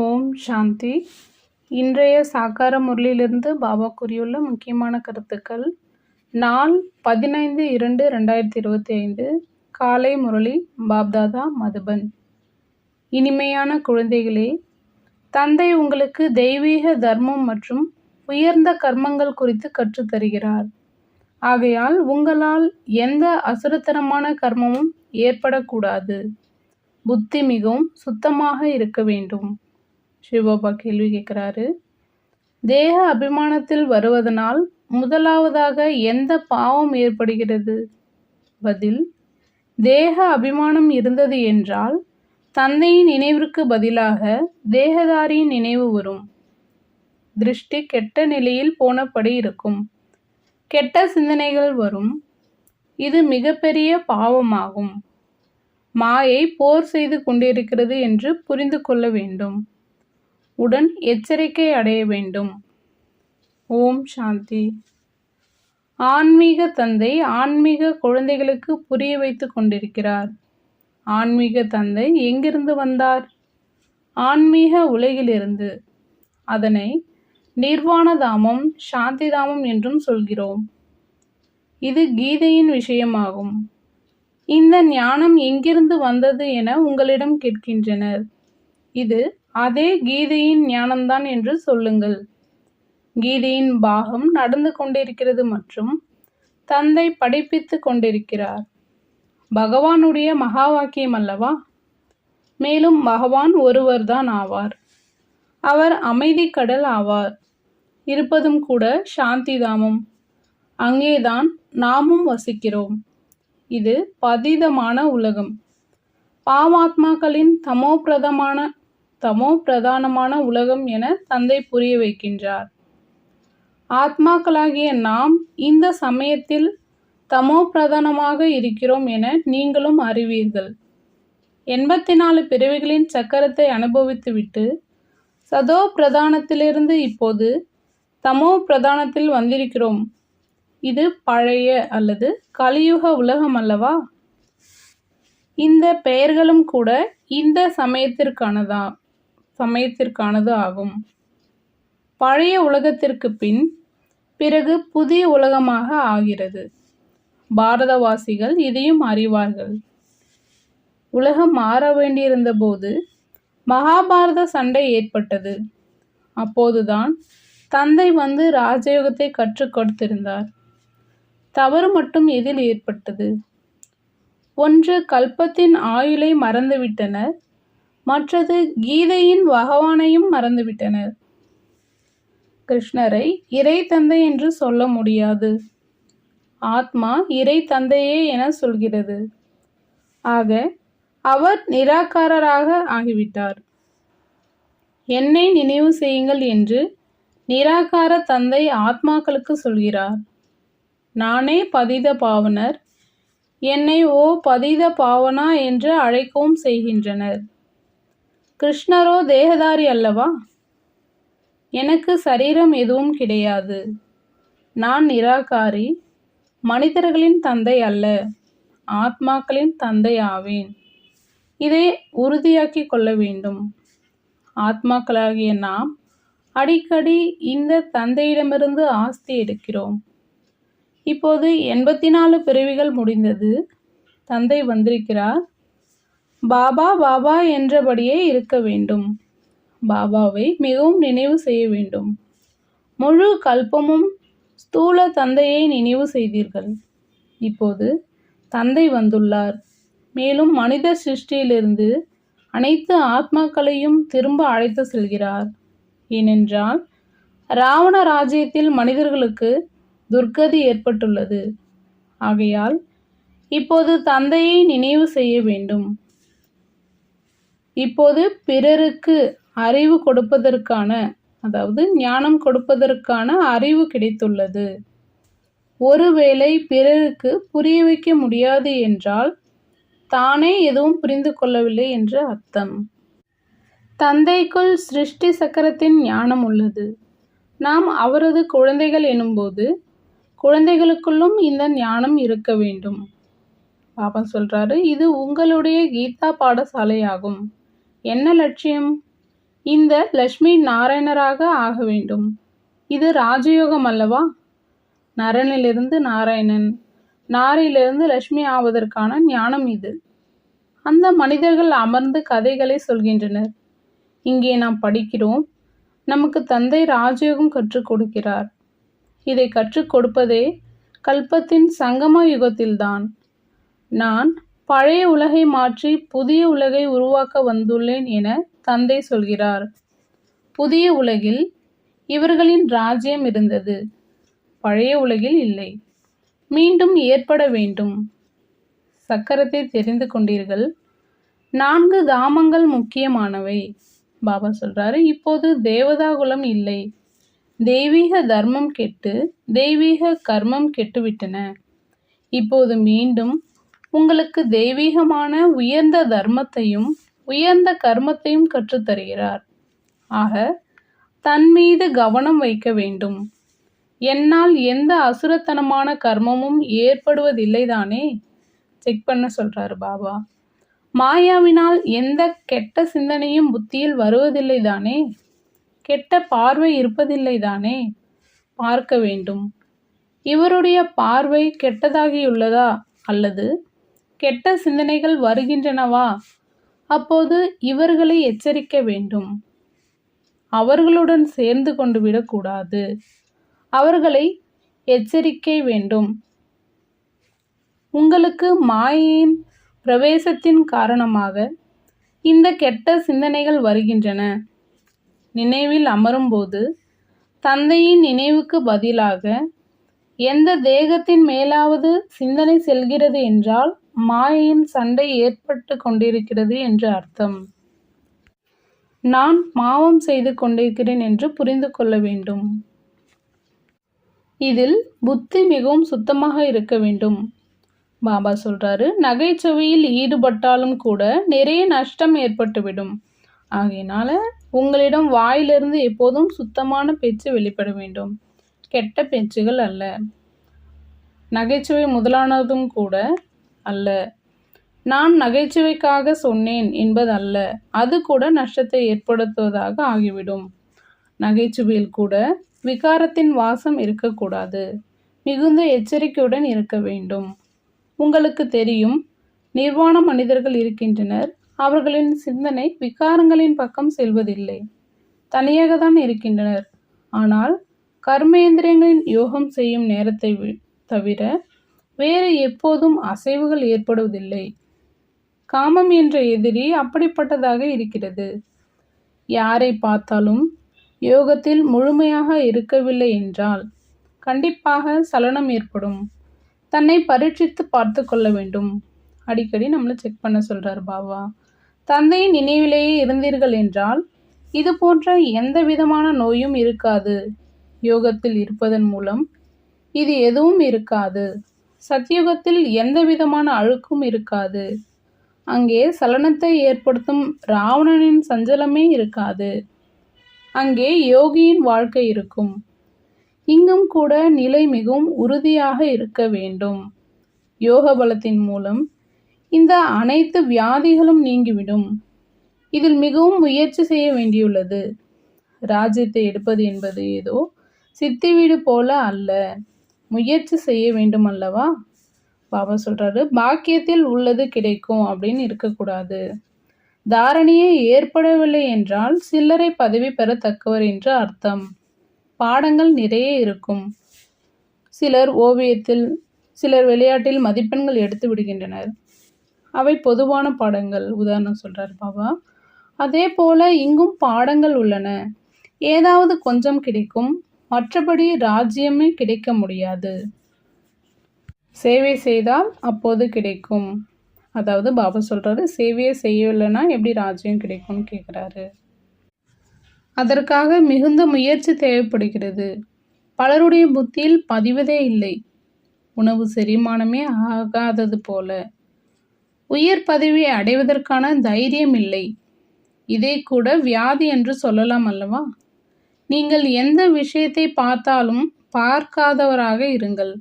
ஓம் சாந்தி. இன்றைய சாக்கார முரளியிலிருந்து பாபா கூறியுள்ள முக்கியமான கருத்துக்கள். நாள் பதினைந்து இரண்டு ரெண்டாயிரத்தி இருபத்தி ஐந்து. காலை முரளி பாப்தாதா மதுபன். இனிமையான குழந்தைகளே தந்தை உங்களுக்கு தெய்வீக தர்மம் மற்றும் உயர்ந்த கர்மங்கள் குறித்து கற்றுத்தருகிறார் ஆகையால் உங்களால் எந்த அசுரத்தனமான கர்மமும் ஏற்படக்கூடாது. புத்தி மிகவும் சுத்தமாக இருக்க வேண்டும். சிவபாபா கேள்வி கேட்குறாரு. தேக அபிமானத்தில் வருவதனால் முதலாவதாக எந்த பாவம் ஏற்படுகிறது? பதில் தேக அபிமானம் இருந்தது என்றால் தந்தையின் நினைவிற்கு பதிலாக தேகதாரியின் நினைவு வரும். திருஷ்டி கெட்ட நிலையில் போனபடி இருக்கும். கெட்ட சிந்தனைகள் வரும். இது மிகப்பெரிய பாவமாகும். மாயை போர் செய்து கொண்டிருக்கிறது என்று புரிந்து கொள்ள வேண்டும். உடன் எச்சரிக்கை அடைய வேண்டும். ஓம் சாந்தி. ஆன்மீக தந்தை ஆன்மீக குழந்தைகளுக்கு புரிய வைத்து கொண்டிருக்கிறார். ஆன்மீக தந்தை எங்கிருந்து வந்தார்? ஆன்மீக உலகிலிருந்து. அதனை நிர்வாணதாமம் சாந்திதாமம் என்றும் சொல்கிறோம். இது கீதையின் விஷயமாகும். இந்த ஞானம் எங்கிருந்து வந்தது என உங்களிடம் கேட்கின்றனர். இது அதே கீதையின் ஞானம்தான் என்று சொல்லுங்கள். கீதையின் பாகம் நடந்து கொண்டிருக்கிறது மற்றும் தந்தை படிப்பித்து கொண்டிருக்கிறார். பகவானுடைய மகா வாக்கியம் அல்லவா? மேலும் பகவான் ஒருவர்தான் ஆவார். அவர் அமைதி கடல் ஆவார். இருப்பதும் கூட சாந்திதாமம் அங்கேதான் நாமும் வசிக்கிறோம். இது பதீதமான உலகம். பாவாத்மாக்களின் தமோபிரதமான தமோ பிரதானமான உலகம் என தந்தை புரிய வைக்கின்றார். ஆத்மாக்களாகிய நாம் இந்த சமயத்தில் தமோ பிரதானமாக இருக்கிறோம் என நீங்களும் அறிவீர்கள். எண்பத்தி நாலு பிறவிகளின் சக்கரத்தை அனுபவித்துவிட்டு சதோ பிரதானத்திலிருந்து இப்போது தமோ பிரதானத்தில் வந்திருக்கிறோம். இது பழைய அல்லது கலியுக உலகம் அல்லவா? இந்த பெயர்களும் கூட இந்த சமயத்திற்கானதா? சமயத்திற்கானது ஆகும். பழைய உலகத்திற்கு பின் பிறகு புதிய உலகமாக ஆகிறது. பாரதவாசிகள் இதையும் அறிவார்கள். உலகம் மாற வேண்டியிருந்த போது மகாபாரத சண்டை ஏற்பட்டது. அப்போதுதான் தந்தை வந்து ராஜயோகத்தை கற்றுக் கொடுத்திருந்தார். தவறு மட்டும் இதில் ஏற்பட்டது? ஒன்று கல்பத்தின் ஆயுளை மறந்துவிட்டனர். மற்றது கீதையின் பகவானையும் மறந்துவிட்டனர். கிருஷ்ணரை இறை தந்தை என்று சொல்ல முடியாது. ஆத்மா இறை தந்தையே என சொல்கிறது. ஆக அவர் நிராகாரராக ஆகிவிட்டார். என்னை நினைவு செய்யுங்கள் என்று நிராகார தந்தை ஆத்மாக்களுக்கு சொல்கிறார். நானே பதித பாவனர் என்னை ஓ பதித பாவனா என்று அழைக்கவும் செய்கின்றனர். கிருஷ்ணரோ தேகதாரி அல்லவா? எனக்கு சரீரம் எதுவும் கிடையாது. நான் நிராகாரி மனிதர்களின் தந்தை அல்ல ஆத்மாக்களின் தந்தை ஆவேன். இதை உறுதியாக்கி கொள்ள வேண்டும். ஆத்மாக்களாகிய நாம் அடிக்கடி இந்த தந்தையிடமிருந்து ஆஸ்தி எடுக்கிறோம். இப்போது எண்பத்தி நாலு பிறவிகள் முடிந்தது. தந்தை வந்திருக்கிறார். பாபா பாபா என்றபடியே இருக்க வேண்டும். பாபாவை மிகவும் நினைவு செய்ய வேண்டும். முழு கல்பமும் ஸ்தூல தந்தையை நினைவு செய்தீர்கள். இப்போது தந்தை வந்துள்ளார். மேலும் மனித சிருஷ்டியிலிருந்து அனைத்து ஆத்மாக்களையும் திரும்ப அழைத்து செல்கிறார். ஏனென்றால் ராவண ராஜ்யத்தில் மனிதர்களுக்கு துர்கதி ஏற்பட்டுள்ளது. ஆகையால் இப்போது தந்தையை நினைவு செய்ய வேண்டும். இப்போது பிறருக்கு அறிவு கொடுப்பதற்கான அதாவது ஞானம் கொடுப்பதற்கான அறிவு கிடைத்துள்ளது. ஒருவேளை பிறருக்கு புரிய வைக்க முடியாது என்றால் தானே எதுவும் புரிந்து கொள்ளவில்லை என்று அர்த்தம். தந்தைக்குள் சிருஷ்டி சக்கரத்தின் ஞானம் உள்ளது. நாம் அவரது குழந்தைகள் எனும்போது குழந்தைகளுக்குள்ளும் இந்த ஞானம் இருக்க வேண்டும். பாபா சொல்றாரு இது உங்களுடைய கீதா பாடசாலையாகும். என்ன லட்சியம்? இந்த லட்சுமி நாராயணராக ஆக வேண்டும். இது ராஜயோகம் அல்லவா? நரனிலிருந்து நாராயணன். நாரையிலிருந்து லட்சுமி ஆவதற்கான ஞானம் இது. அந்த மனிதர்கள் அமர்ந்து கதைகளை சொல்கின்றனர். இங்கே நாம் படிக்கிறோம் நமக்கு தந்தை ராஜயோகம் கற்றுக் கொடுக்கிறார். இதை கற்றுக் கொடுப்பதே கல்பத்தின் சங்கம யுகத்தில்தான். நான் பழைய உலகை மாற்றி புதிய உலகை உருவாக்க வந்துள்ளேன் என தந்தை சொல்கிறார். புதிய உலகில் இவர்களின் ராஜ்யம் இருந்தது. பழைய உலகில் இல்லை. மீண்டும் ஏற்பட வேண்டும். சக்கரத்தை தெரிந்து கொண்டீர்கள். நான்கு தாமங்கள் முக்கியமானவை பாபா சொல்றாரு. இப்போது தேவதாகுலம் இல்லை. தெய்வீக தர்மம் கெட்டு தெய்வீக கர்மம் கெட்டுவிட்டன. இப்போது மீண்டும் உங்களுக்கு தெய்வீகமான உயர்ந்த தர்மத்தையும் உயர்ந்த கர்மத்தையும் கற்றுத்தருகிறார். ஆக தன் மீது கவனம் வைக்க வேண்டும். என்னால் எந்த அசுரத்தனமான கர்மமும் ஏற்படுவதில்லை தானே செக் பண்ண சொல்றாரு பாபா. மாயாவினால் எந்த கெட்ட சிந்தனையும் புத்தியில் வருவதில்லை தானே கெட்ட பார்வை இருப்பதில்லை தானே பார்க்க வேண்டும். இவருடைய பார்வை கெட்டதாகியுள்ளதா அல்லது கெட்ட சிந்தனைகள் வருகின்றனவா? அப்போது இவர்களை எச்சரிக்க வேண்டும். அவர்களுடன் சேர்ந்து கொண்டு விடக்கூடாது. அவர்களை எச்சரிக்க வேண்டும். உங்களுக்கு மாயையின் பிரவேசத்தின் காரணமாக இந்த கெட்ட சிந்தனைகள் வருகின்றன. நினைவில் அமரும்போது தந்தையின் நினைவுக்கு பதிலாக எந்த தேகத்தின் மேலாவது சிந்தனை செல்கிறது என்றால் மாயையின் சண்டை ஏற்பட்டு கொண்டிருக்கிறது என்று அர்த்தம். நான் பாவம் செய்து கொண்டிருக்கிறேன் என்று புரிந்து கொள்ள வேண்டும். இதில் புத்தி மிகவும் சுத்தமாக இருக்க வேண்டும். பாபா சொல்றாரு நகைச்சுவையில் ஈடுபட்டாலும் கூட நிறைய நஷ்டம் ஏற்பட்டுவிடும். ஆகையினால உங்களிடம் வாயிலிருந்து எப்போதும் சுத்தமான பேச்சு வெளிப்பட வேண்டும். கெட்ட பேச்சுகள் அல்ல. நகைச்சுவை முதலானதும் கூட அல்ல. நான் நகைச்சுவைக்காக சொன்னேன் என்பதல்ல அது கூட நஷ்டத்தை ஏற்படுத்துவதாக ஆகிவிடும். நகைச்சுவையில் கூட விகாரத்தின் வாசம் இருக்கக்கூடாது. மிகுந்த எச்சரிக்கையுடன் இருக்க வேண்டும். உங்களுக்கு தெரியும் நிர்வாண மனிதர்கள் இருக்கின்றனர். அவர்களின் சிந்தனை விகாரங்களின் பக்கம் செல்வதில்லை. தனியாக தான் இருக்கின்றனர். ஆனால் கர்மேந்திரியங்களின் யோகம் செய்யும் நேரத்தை தவிர வேறு எப்போதும் அசைவுகள் ஏற்படுவதில்லை. காமம் என்ற எதிரி அப்படிப்பட்டதாக இருக்கிறது. யாரை பார்த்தாலும் யோகத்தில் முழுமையாக இருக்கவில்லை என்றால் கண்டிப்பாக சலனம் ஏற்படும். தன்னை பரீட்சித்து பார்த்து கொள்ள வேண்டும். அடிக்கடி நம்மளை செக் பண்ண சொல்கிறார் பாபா. தந்தையின் நினைவிலேயே இருந்தீர்கள் என்றால் இது போன்ற எந்த விதமான நோயும் இருக்காது. யோகத்தில் இருப்பதன் மூலம் இது எதுவும் இருக்காது. சத்தியுகத்தில் எந்த விதமான அழுக்கும் இருக்காது. அங்கே சலனத்தை ஏற்படுத்தும் ராவணனின் சஞ்சலமே இருக்காது. அங்கே யோகியின் வாழ்க்கை இருக்கும். இங்கும் கூட நிலை மிகவும் உறுதியாக இருக்க வேண்டும். யோக பலத்தின் மூலம் இந்த அனைத்து வியாதிகளும் நீங்கிவிடும். இதில் மிகவும் முயற்சி செய்ய வேண்டியுள்ளது. ராஜ்யத்தை எடுப்பது என்பது ஏதோ சித்தி வீடு போல அல்ல. முயற்சி செய்ய வேண்டும் அல்லவா பாபா சொல்கிறாரு பாக்கியத்தில் உள்ளது கிடைக்கும் அப்படின்னு இருக்கக்கூடாது. தாரணியே ஏற்படவில்லை என்றால் சில்லறை பதவி பெறத்தக்கவர் என்று அர்த்தம். பாடங்கள் நிறைய இருக்கும். சிலர் ஓவியத்தில் சிலர் விளையாட்டில் மதிப்பெண்கள் எடுத்து விடுகின்றனர். அவை பொதுவான பாடங்கள் உதாரணம் சொல்கிறார் பாபா. அதே போல இங்கும் பாடங்கள் உள்ளன. ஏதாவது கொஞ்சம் கிடைக்கும் மற்றபடி ராஜ்யமே கிடைக்க முடியாது. சேவை செய்தால் அப்போது கிடைக்கும். அதாவது பாபா சொல்கிறாரு சேவையை செய்யலைன்னா எப்படி ராஜ்யம் கிடைக்கும்னு கேட்குறாரு அதற்காக மிகுந்த முயற்சி தேவைப்படுகிறது. பலருடைய புத்தியில் பதிவதே இல்லை. உணவு செரிமானமே ஆகாதது போல. உயர் பதவியை அடைவதற்கான தைரியம் இல்லை. இதை கூட வியாதி என்று சொல்லலாம் அல்லவா? நீங்கள் எந்த விஷயத்தை பார்த்தாலும் பார்க்காதவராக இருங்கள்.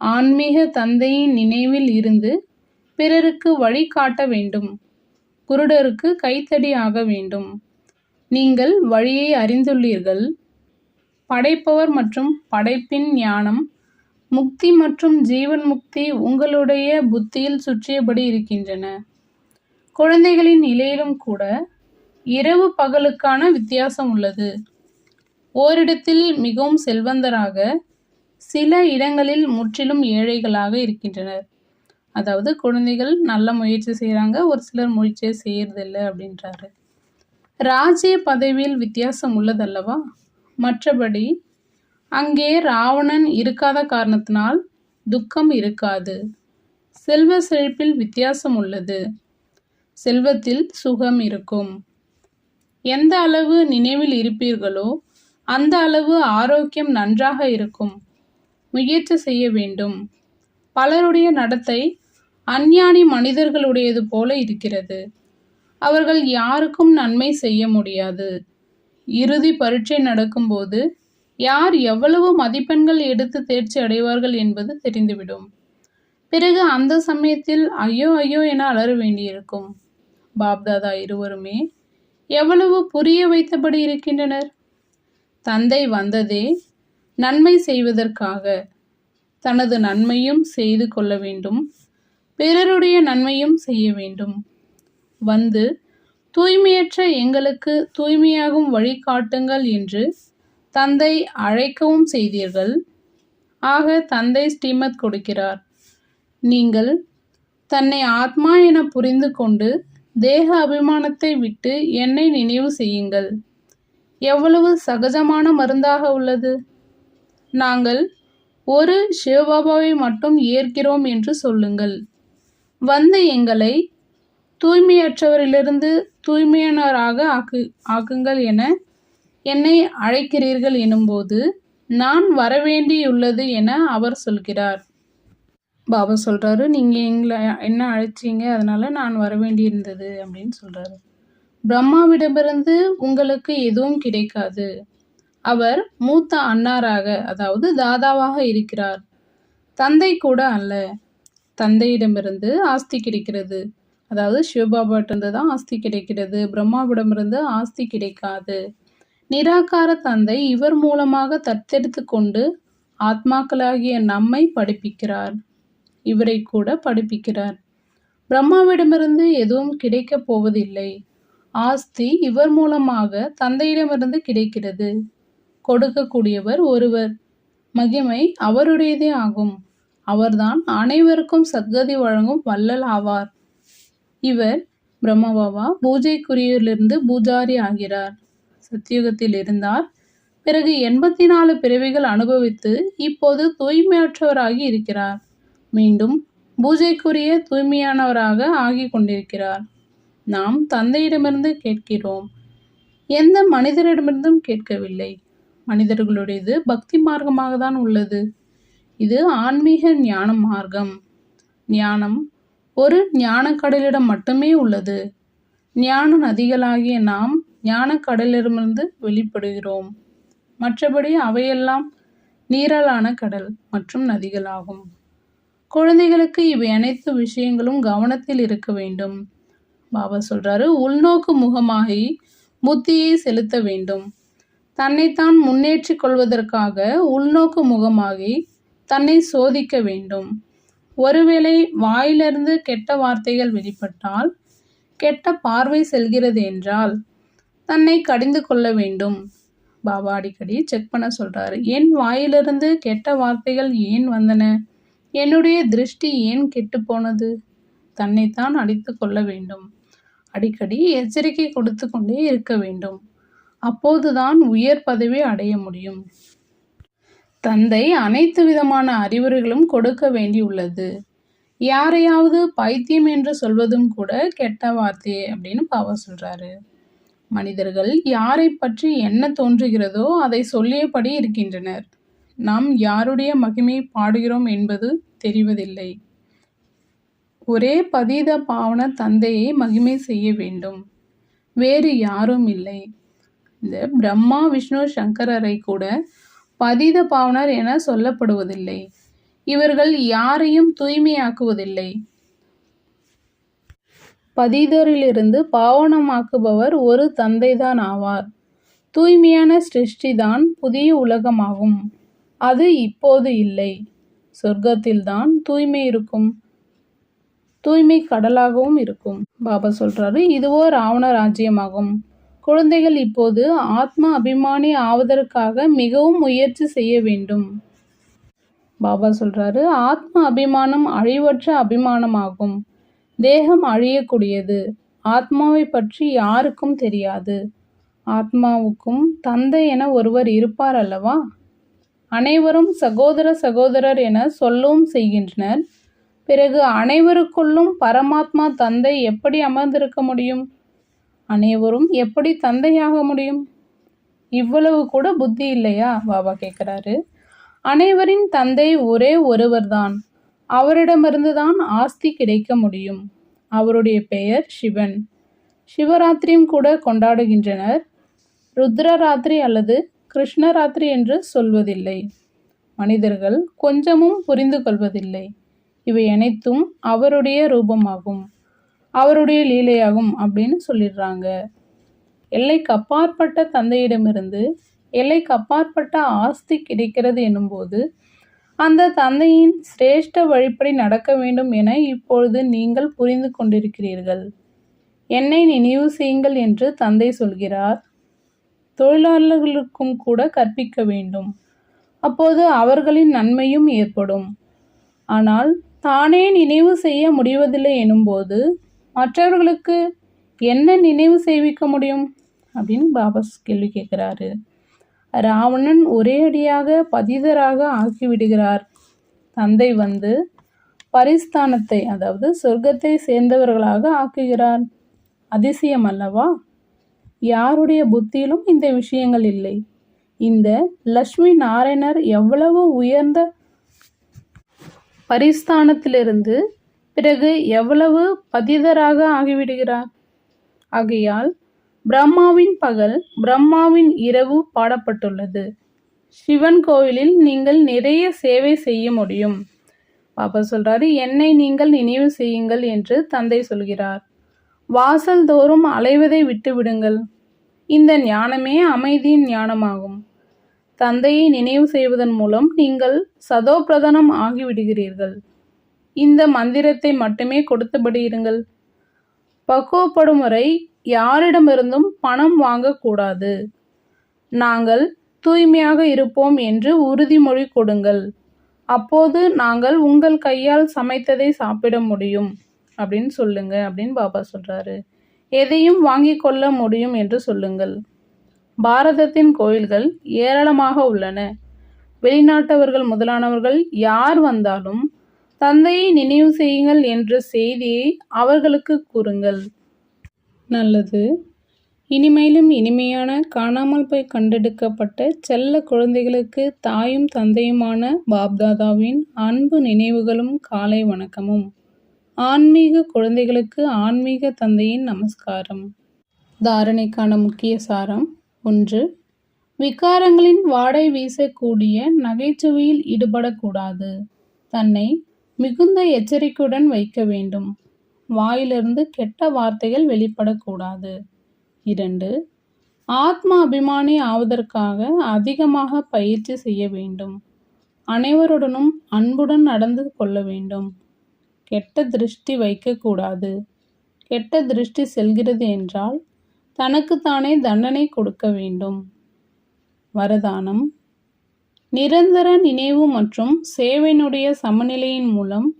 ஆன்மீக தந்தையின் நினைவில் இருந்து பிறருக்கு வழிகாட்ட வேண்டும். குருடருக்கு கைத்தடி ஆக வேண்டும். நீங்கள் வழியை அறிந்துள்ளீர்கள். படைப்பவர் மற்றும் படைப்பின் ஞானம் முக்தி மற்றும் ஜீவன் முக்தி உங்களுடைய புத்தியில் சுற்றியபடி இருக்கின்றன. குழந்தைகளின் நிலையிலும் கூட இரவு பகலுக்கான வித்தியாசம் உள்ளது. ஓரிடத்தில் மிகவும் செல்வந்தராக சில இடங்களில் முற்றிலும் ஏழைகளாக இருக்கின்றனர். அதாவது குழந்தைகள் நல்ல முயற்சி செய்கிறாங்க ஒரு சிலர் முயற்சியை செய்யறதில்லை அப்படின்றாரு. ராஜ்ய பதவியில் வித்தியாசம் உள்ளதல்லவா? மற்றபடி அங்கே ராவணன் இருக்காத காரணத்தினால் துக்கம் இருக்காது. செல்வ செழிப்பில் வித்தியாசம் உள்ளது. செல்வத்தில் சுகம் இருக்கும். எந்த அளவு நினைவில் இருப்பீர்களோ அந்த அளவு ஆரோக்கியம் நன்றாக இருக்கும். முயற்சி செய்ய வேண்டும். பலருடைய நடத்தை அஞ்ஞானி மனிதர்களுடையது போல இருக்கிறது. அவர்கள் யாருக்கும் நன்மை செய்ய முடியாது. இறுதி பரீட்சை நடக்கும்போது யார் எவ்வளவு மதிப்பெண்கள் எடுத்து தேர்ச்சி அடைவார்கள் என்பது தெரிந்துவிடும். பிறகு அந்த சமயத்தில் ஐயோ ஐயோ என அலற வேண்டியிருக்கும். பாப்தாதா இருவருமே எவ்வளவு புரிய வைத்தபடி இருக்கின்றனர்? தந்தை வந்ததே நன்மை செய்வதற்காக. தனது நன்மையும் செய்து கொள்ள வேண்டும். பிறருடைய நன்மையும் செய்ய வேண்டும். வந்து தூய்மையற்ற எங்களுக்கு தூய்மையாகும் வழிகாட்டுங்கள் என்று தந்தை அழைக்கவும் செய்தீர்கள். ஆக தந்தை ஸ்ரீமத் கொடுக்கிறார். நீங்கள் தன்னை ஆத்மா என புரிந்து கொண்டு தேக அபிமானத்தை விட்டு என்னை நினைவு செய்யுங்கள். எவ்வளவு சகஜமான மருந்தாக உள்ளது? நாங்கள் ஒரு சிவபாபாவை மட்டும் ஏற்கிறோம் என்று சொல்லுங்கள். வந்து எங்களை தூய்மையற்றவரிலிருந்து தூய்மையானவராக ஆக்கு ஆக்குங்கள் என என்னை அழைக்கிறீர்கள் எனும்போது நான் வரவேண்டியுள்ளது என அவர் சொல்கிறார். பாபா சொல்கிறாரு நீங்கள் எங்களை என்ன அழைச்சிங்க? அதனால் நான் வர வேண்டியிருந்தது அப்படின்னு சொல்கிறாரு பிரம்மாவிடமிருந்து உங்களுக்கு எதுவும் கிடைக்காது. அவர் மூத்த அன்னாராக அதாவது தாதாவாக இருக்கிறார். தந்தை கூட அல்ல. தந்தையிடமிருந்து ஆஸ்தி கிடைக்கிறது. அதாவது சிவபாபாட்டிருந்து தான் ஆஸ்தி கிடைக்கிறது. பிரம்மாவிடமிருந்து ஆஸ்தி கிடைக்காது. நிராகார தந்தை இவர் மூலமாக தத்தெடுத்து கொண்டு ஆத்மாக்களாகிய நம்மை படிப்பிக்கிறார். இவரை கூட படிப்பிக்கிறார். பிரம்மாவிடமிருந்து எதுவும் கிடைக்கப் போவதில்லை. ஆஸ்தி இவர் மூலமாக தந்தையிடமிருந்து கிடைக்கிறது. கொடுக்கக்கூடியவர் ஒருவர். மகிமை அவருடையதே ஆகும். அவர்தான் அனைவருக்கும் சத்கதி வழங்கும் வள்ளல் ஆவார். இவர் பிரம்மபாபா பூஜைக்குரியிலிருந்து பூஜாரி ஆகிறார். சத்தியுகத்தில் இருந்தார். பிறகு எண்பத்தி நாலு பிறவிகள் அனுபவித்து இப்போது தூய்மையற்றவராகி இருக்கிறார். மீண்டும் பூஜைக்குரிய தூய்மையானவராக ஆகி கொண்டிருக்கிறார். நாம் தந்தையிடமிருந்து கேட்கிறோம். எந்த மனிதரிடமிருந்தும் கேட்கவில்லை. மனிதர்களுடையது பக்தி மார்க்கமாக தான் உள்ளது. இது ஆன்மீக ஞான மார்க்கம். ஞானம் ஒரு ஞானக்கடலிடம் மட்டுமே உள்ளது. ஞான நதிகளாகிய நாம் ஞானக்கடலிடமிருந்து வெளிப்படுகிறோம். மற்றபடி அவையெல்லாம் நீரலான கடல் மற்றும் நதிகளாகும். குழந்தைகளுக்கு இவை அனைத்து விஷயங்களும் கவனத்தில் இருக்க வேண்டும். பாபா சொல்கிறாரு உள்நோக்கு முகமாகி புத்தியை செலுத்த வேண்டும். தன்னைத்தான் முன்னேற்றிக் கொள்வதற்காக உள்நோக்கு முகமாகி தன்னை சோதிக்க வேண்டும். ஒருவேளை வாயிலிருந்து கெட்ட வார்த்தைகள் வெளிப்பட்டால் கெட்ட பார்வை செல்கிறது என்றால் தன்னை கடிந்து கொள்ள வேண்டும். பாபா அடிக்கடி செக் பண்ண சொல்கிறாரு என் வாயிலிருந்து கெட்ட வார்த்தைகள் ஏன் வந்தன? என்னுடைய திருஷ்டி ஏன் கெட்டு போனது? தன்னைத்தான் அடித்து கொள்ள வேண்டும். அடிக்கடி எச்சரிக்கை கொடுத்து கொண்டே இருக்க வேண்டும். அப்போதுதான் உயர் பதவி அடைய முடியும். தந்தை அனைத்து விதமான அறிவுரைகளும் கொடுக்க வேண்டியுள்ளது. யாரையாவது பைத்தியம் என்று சொல்வதும் கூட கெட்ட வார்த்தை அப்படின்னு பாவ சொல்றாரு. மனிதர்கள் யாரை பற்றி என்ன தோன்றுகிறதோ அதை சொல்லியபடி இருக்கின்றனர். நாம் யாருடைய மகிமை பாடுகிறோம் என்பது தெரிவதில்லை. ஒரே பதீத பாவன தந்தையை மகிமை செய்ய வேண்டும். வேறு யாரும் இல்லை. இந்த பிரம்மா விஷ்ணு சங்கரரை கூட பதீத பாவனர் என சொல்லப்படுவதில்லை. இவர்கள் யாரையும் தூய்மையாக்குவதில்லை. பதீதரிலிருந்து பாவனமாக்குபவர் ஒரு தந்தைதான் ஆவார். தூய்மையான சிருஷ்டிதான் புதிய உலகமாகும். அது இப்போது இல்லை. சொர்க்கத்தில்தான் தூய்மை இருக்கும். தூய்மை கடலாகவும் இருக்கும். பாபா சொல்றாரு இதுவோ ராவண ராஜ்யமாகும். குழந்தைகள் இப்போது ஆத்ம அபிமானி ஆவதற்காக மிகவும் முயற்சி செய்ய வேண்டும். பாபா சொல்றாரு ஆத்ம அபிமானம் அழிவற்ற அபிமானமாகும். தேகம் அழியக்கூடியது. ஆத்மாவை பற்றி யாருக்கும் தெரியாது. ஆத்மாவுக்கும் தந்தை என ஒருவர் இருப்பார் அல்லவா? அனைவரும் சகோதர சகோதரர் என சொல்லவும் செய்கின்றனர். பிறகு அனைவருக்குள்ளும் பரமாத்மா தந்தை எப்படி அமர்ந்திருக்க முடியும்? அனைவரும் எப்படி தந்தையாக முடியும்? இவ்வளவு கூட புத்தி இல்லையா? பாபா கேட்குறாரு அனைவரின் தந்தை ஒரே ஒருவர்தான். அவரிடமிருந்து தான் ஆஸ்தி கிடைக்க முடியும். அவருடைய பெயர் சிவன். சிவராத்திரியும் கூட கொண்டாடுகின்றனர். ருத்ரராத்திரி அல்லது கிருஷ்ணராத்திரி என்று சொல்வதில்லை. மனிதர்கள் கொஞ்சமும் புரிந்து கொள்வதில்லை. இவை அனைத்தும் அவருடைய ரூபமாகும். அவருடைய லீலையாகும் அப்படின்னு சொல்லிடுறாங்க. எல்லைக்கு அப்பாற்பட்ட தந்தையிடமிருந்து எல்லைக்கு அப்பாற்பட்ட ஆஸ்தி கிடைக்கிறது எனும்போது அந்த தந்தையின் சிரேஷ்ட வழிப்படி நடக்க வேண்டும் என இப்பொழுது நீங்கள் புரிந்து கொண்டிருக்கிறீர்கள். என்னை நினைவு செய்யுங்கள் என்று தந்தை சொல்கிறார். தொழிலாளர்களுக்கும் கூட கற்பிக்க வேண்டும். அப்போது அவர்களின் நன்மையும் ஏற்படும். ஆனால் தானே நினைவு செய்ய முடிவதில்லை எனும்போது மற்றவர்களுக்கு என்ன நினைவு செய்விக்க முடியும்? அப்படின்னு பாபாஸ் கேள்வி கேட்குறாரு. ராவணன் ஒரே அடியாக பதிதராக ஆக்கிவிடுகிறார். தந்தை வந்து பரிஸ்தானத்தை அதாவது சொர்க்கத்தை சேர்ந்தவர்களாக ஆக்குகிறார். அதிசயம் அல்லவா? யாருடைய புத்தியிலும் இந்த விஷயங்கள் இல்லை. இந்த லக்ஷ்மி நாராயணர் எவ்வளவு உயர்ந்த பரிஸ்தானத்திலிருந்து பிறகு எவ்வளவு பதிதராக ஆகிவிடுகிறார்? ஆகையால் பிரம்மாவின் பகல் பிரம்மாவின் இரவு பாடப்பட்டுள்ளது. சிவன் கோவிலில் நீங்கள் நிறைய சேவை செய்ய முடியும். பாப்பா சொல்றாரு என்னை நீங்கள் நினைவு செய்யுங்கள் என்று தந்தை சொல்கிறார். வாசல் தோறும் அலைவதை விட்டு விடுங்கள் இந்த ஞானமே அமைதியின் ஞானமாகும். தந்தையை நினைவு செய்வதன் மூலம் நீங்கள் சதோபிரதனம் ஆகிவிடுகிறீர்கள். இந்த மந்திரத்தை மட்டுமே கொடுத்தபடி இருங்கள். பக்குவப்படும் வரை யாரிடமிருந்தும் பணம் வாங்கக்கூடாது. நாங்கள் தூய்மையாக இருப்போம் என்று உறுதிமொழி கொடுங்கள். அப்போது நாங்கள் உங்கள் கையால் சமைத்ததை சாப்பிட முடியும். அப்படின்னு சொல்லுங்க அப்படின்னு பாபா சொல்றாரு. எதையும் வாங்கி கொள்ள முடியும் என்று சொல்லுங்கள். பாரதத்தின் கோயில்கள் ஏராளமாக உள்ளன. வெளிநாட்டவர்கள் முதலானவர்கள் யார் வந்தாலும் தந்தையை நினைவு செய்யுங்கள் என்ற செய்தியை அவர்களுக்கு கூறுங்கள். நல்லது. இனிமேலும் இனிமையான காணாமல் போய் கண்டெடுக்கப்பட்ட செல்ல குழந்தைகளுக்கு தாயும் தந்தையுமான பாப்தாதாவின் அன்பு நினைவுகளும் காலை வணக்கமும். ஆன்மீக குழந்தைகளுக்கு ஆன்மீக தந்தையின் நமஸ்காரம். தாரணைக்கான முக்கிய சாரம் ஒன்று விகாரங்களின் வாடை வீசக்கூடிய நகைச்சுவையில் ஈடுபடக்கூடாது. தன்னை மிகுந்த எச்சரிக்கையுடன் வைக்க வேண்டும். வாயிலிருந்து கெட்ட வார்த்தைகள் வெளிப்படக்கூடாது. இரண்டு ஆத்ம அபிமானி ஆவதற்காக அதிகமாக பயிற்சி செய்ய வேண்டும். அனைவருடனும் அன்புடன் நடந்து கொள்ள வேண்டும். கெட்ட திருஷ்டி வைக்கக்கூடாது. கெட்ட திருஷ்டி செல்கிறது என்றால் தனக்குத்தானே தண்டனை கொடுக்க வேண்டும். வரதானம். நிரந்தர நினைவு மற்றும் சேவையினுடைய சமநிலையின் மூலம்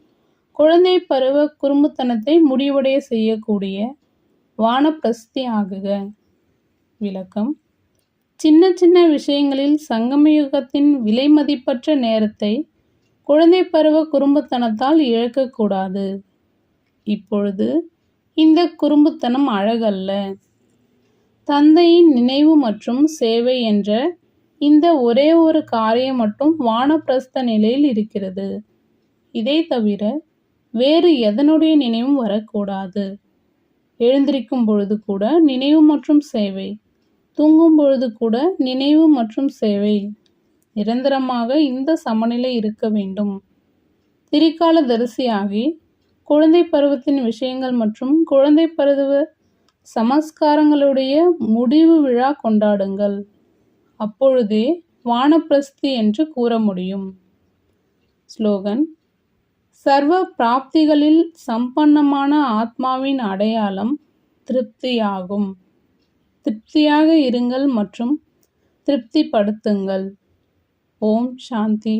குழந்தை பருவ குறும்புத்தனத்தை முடிவடைய செய்யக்கூடிய வானப்பிரஸ்தி ஆகுக. விளக்கம். சின்ன சின்ன விஷயங்களில் சங்கமயுகத்தின் விலை மதிப்பற்ற நேரத்தை குழந்தை பருவ குறும்புத்தனத்தால் இழக்கக்கூடாது. இப்பொழுது இந்த குறும்புத்தனம் அழகல்ல. தந்தையின் நினைவு மற்றும் சேவை என்ற இந்த ஒரே ஒரு காரியம் மட்டும் வானப்பிரஸ்த நிலையில் இருக்கிறது. இதை தவிர வேறு எதனுடைய நினைவும் வரக்கூடாது. எழுந்திருக்கும் பொழுது கூட நினைவு மற்றும் சேவை தூங்கும் பொழுது கூட நினைவு மற்றும் சேவை நிரந்தரமாக இந்த சமநிலை இருக்க வேண்டும். திரிகால தரிசியாகி குழந்தை பருவத்தின் விஷயங்கள் மற்றும் குழந்தை பருவ சமஸ்காரங்களுடைய முடிவு விழா கொண்டாடுங்கள். அப்பொழுதே வானப்பிரஸ்தி என்று கூற முடியும். ஸ்லோகன் சர்வ பிராப்திகளில் சம்பன்னமான ஆத்மாவின் அடையாளம் திருப்தியாகும். திருப்தியாக இருங்கள் மற்றும் திருப்திப்படுத்துங்கள். ஓம் சாந்தி.